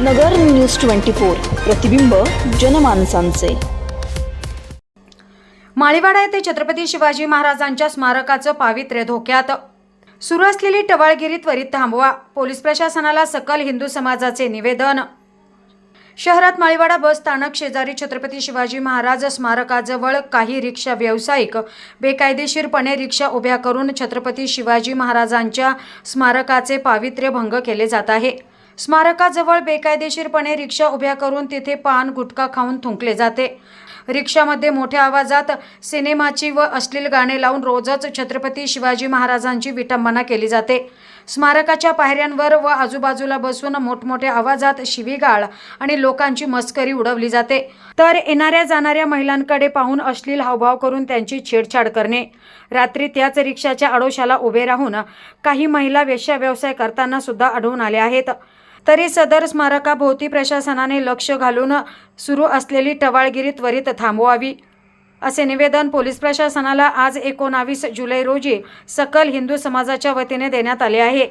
नगर news twenty four प्रतिबिंब जनमानसांचे. माळीवाडा येथे छत्रपती शिवाजी महाराजांच्या स्मारकाचं पावित्र्य धोक्यात. सुरू असलेली टवाळगिरी त्वरित थांबवा पोलीस प्रशासनाला सकल हिंदू समाजाचे निवेदन. शहरात माळीवाडा बस स्थानक शेजारी छत्रपती शिवाजी महाराज स्मारकाजवळ काही रिक्षा व्यावसायिक बेकायदेशीरपणे रिक्षा उभ्या करून छत्रपती शिवाजी महाराजांच्या स्मारकाचे पावित्र्य भंग केले जात आहे. स्मारकाजवळ बेकायदेशीरपणे रिक्षा उभ्या करून तिथे पान गुटखा खाऊन थुंकले जाते. रिक्षामध्ये मोठ्या आवाजात सिनेमाची व अश्लील गाणे लावून रोजच छत्रपती शिवाजी महाराजांची विटंबना केली जाते. स्मारकाच्या पायऱ्यांवर व आजूबाजूला बसून मोठमोठ्या आवाजात शिवीगाळ आणि लोकांची मस्करी उडवली जाते. तर येणाऱ्या जाणाऱ्या महिलांकडे पाहून अश्लील हावभाव करून त्यांची छेडछाड करणे. रात्री त्याच रिक्षाच्या आडोशाला उभे राहून काही महिला वेश्या व्यवसाय करताना सुद्धा आढळून आल्या आहेत. तरी सदर स्मारकाभोवती प्रशासनाने लक्ष घालून सुरू असलेली टवाळगिरी त्वरित थांबवावी असे निवेदन पोलीस प्रशासनाला आज एकोणावीस जुलै रोजी सकल हिंदू समाजाच्या वतीने देण्यात आले आहे.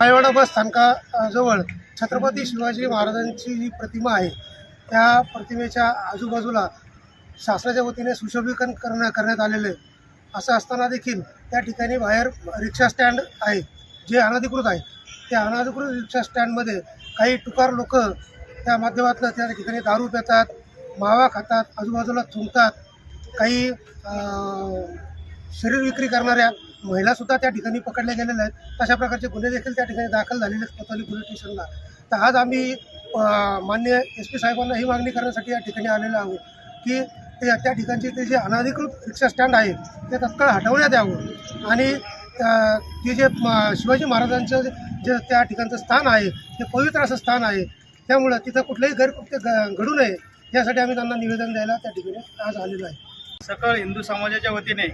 मायवाडा बस स्थानकाजवळ छत्रपती शिवाजी महाराजांची जी प्रतिमा आहे त्या प्रतिमेच्या आजूबाजूला शासनाच्या वतीने सुशोभीकरण करण्या करण्यात आलेलं आहे. असं असताना देखील त्या ठिकाणी बाहेर रिक्षा स्टँड आहे जे अनधिकृत आहे. त्या अनधिकृत रिक्षा स्टँडमध्ये काही टुकार लोक त्या माध्यमातलं त्या ठिकाणी दारू पितात मावा खातात आजूबाजूला चुंकतात काही शरीर विक्री करणाऱ्या महिलासुद्धा त्या ठिकाणी पकडल्या गेलेल्या आहेत. अशा प्रकारचे गुन्हे देखील त्या ठिकाणी दाखल झालेले आहेत कोतवाली पोलीस स्टेशनला. तर आज आम्ही मान्य एस पी साहेबांना ही मागणी करण्यासाठी या ठिकाणी आलेलो आहोत की ते त्या ठिकाणचे ते जे अनधिकृत रिक्षा स्टँड आहे ते तत्काळ हटवण्यात यावं. आणि ते जे शिवाजी महाराजांचं जे त्या ठिकाणचं स्थान आहे ते पवित्र असं स्थान आहे त्यामुळं तिथं कुठलंही गैरकृत्य घ- घडू नये यासाठी आम्ही त्यांना निवेदन द्यायला त्या ठिकाणी आज आलेलो आहे. सकळ हिंदू समाजाच्या वतीने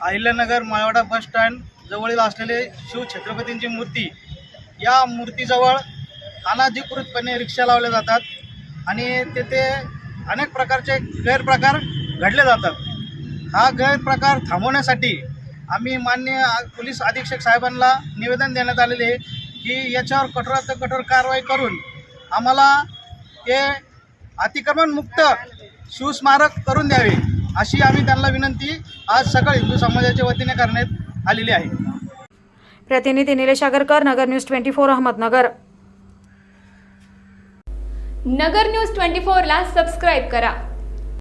अहिल्यानगर माळवाडा बस स्टँड जवळील असलेले शिव छत्रपतींची मूर्ती या मूर्तीजवळ अनाधिकृतपणे रिक्षा लावल्या जातात आणि तेथे अनेक प्रकारचे गैरप्रकार घडले जातात. हा गैरप्रकार थांबवण्यासाठी आम्ही मान्य पोलीस अधीक्षक साहेबांना निवेदन देण्यात आलेले आहे की याच्यावर कठोरात कठोर कारवाई करून आम्हाला हे अतिक्रमणमुक्त शिवस्मारक करून द्यावे अशी आम्ही त्यांना विनंती आज सकाळ हिंदू समाजाच्या वतीने करण्यात आलेली आहे. प्रतिनिधी Nilesh Agarkar Nagar news twenty four Ahmednagar. Nagar news twenty फोरला सबस्क्राईब करा.